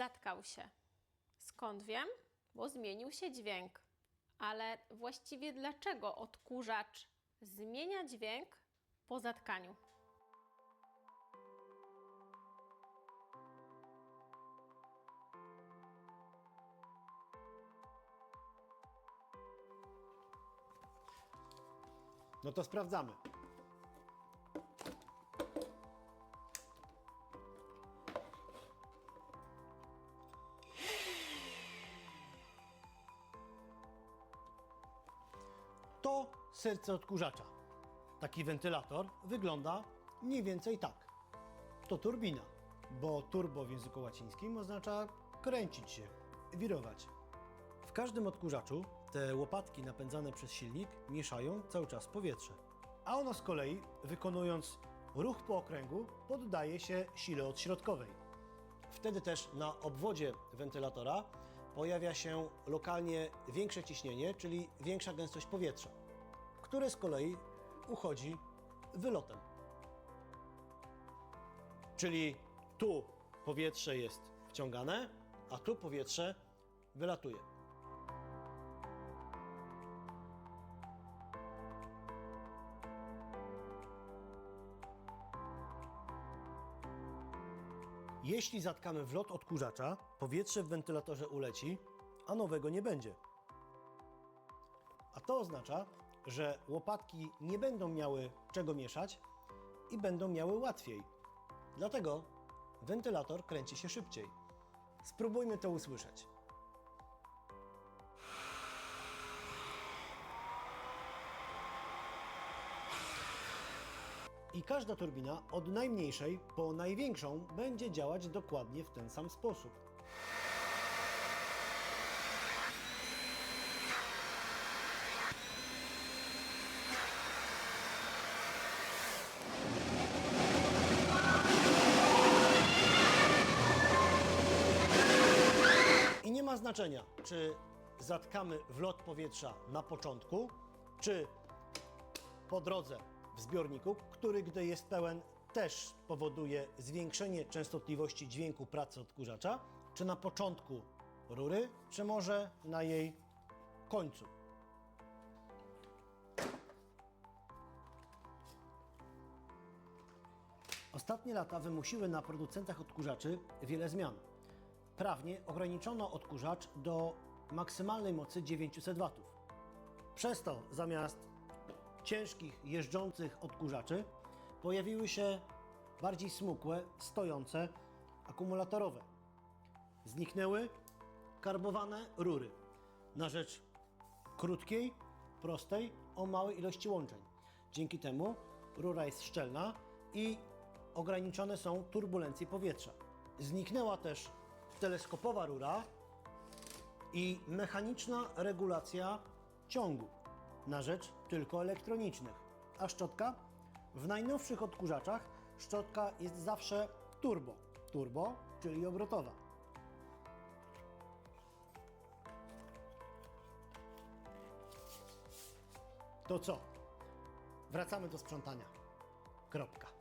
zatkał się. Skąd wiem? Bo zmienił się dźwięk. Ale właściwie dlaczego odkurzacz zmienia dźwięk po zatkaniu? No to sprawdzamy. To serce odkurzacza. Taki wentylator wygląda mniej więcej tak. To turbina, bo turbo w języku łacińskim oznacza kręcić się, wirować. W każdym odkurzaczu te łopatki napędzane przez silnik mieszają cały czas powietrze. A ono z kolei, wykonując ruch po okręgu, poddaje się sile odśrodkowej. Wtedy też na obwodzie wentylatora pojawia się lokalnie większe ciśnienie, czyli większa gęstość powietrza, które z kolei uchodzi wylotem. Czyli tu powietrze jest wciągane, a tu powietrze wylatuje. Jeśli zatkamy wlot odkurzacza, powietrze w wentylatorze uleci, a nowego nie będzie. A to oznacza, że łopatki nie będą miały czego mieszać i będą miały łatwiej. Dlatego wentylator kręci się szybciej. Spróbujmy to usłyszeć. I każda turbina od najmniejszej po największą będzie działać dokładnie w ten sam sposób. Ma znaczenia, czy zatkamy wlot powietrza na początku, czy po drodze w zbiorniku, który gdy jest pełen też powoduje zwiększenie częstotliwości dźwięku pracy odkurzacza, czy na początku rury, czy może na jej końcu. Ostatnie lata wymusiły na producentach odkurzaczy wiele zmian. Prawnie ograniczono odkurzacz do maksymalnej mocy 900 W. Przez to zamiast ciężkich, jeżdżących odkurzaczy pojawiły się bardziej smukłe, stojące, akumulatorowe. Zniknęły karbowane rury na rzecz krótkiej, prostej, o małej ilości łączeń. Dzięki temu rura jest szczelna i ograniczone są turbulencje powietrza. Zniknęła też teleskopowa rura i mechaniczna regulacja ciągu na rzecz tylko elektronicznych. A szczotka? W najnowszych odkurzaczach szczotka jest zawsze turbo. Turbo, czyli obrotowa. To co? Wracamy do sprzątania. Kropka.